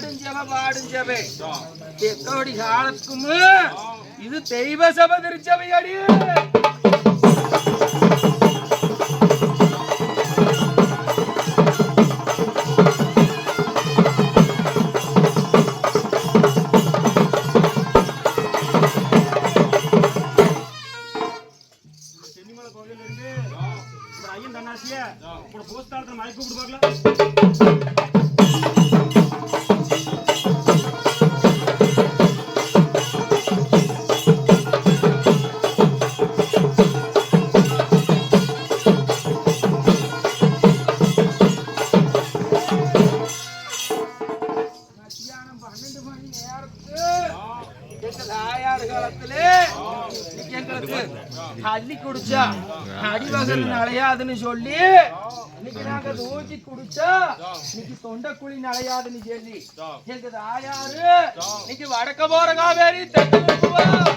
ஆடும் ஜெப பாடும் ஜெபே எத்தோடி காலத்துக்கும் இது தெய்வ சபை திருச்சபை அடி ஐயன் தன்னாசிய உங்களோட போஸ்தாலத்துல மலை கூப்பிட்டு பார்க்கலாம் தாயார் காலத்திலே எங்களுக்கு அள்ளி குடிச்சா அடிவகல் நலையாதுன்னு சொல்லி இன்னைக்கு நாங்க தூக்கி குடிச்சா இன்னைக்கு தொண்டைக்குழி நலையாதுன்னு சொல்லி எங்க ஆயாரு இன்னைக்கு வடக்க போற காவேரி தெற்கு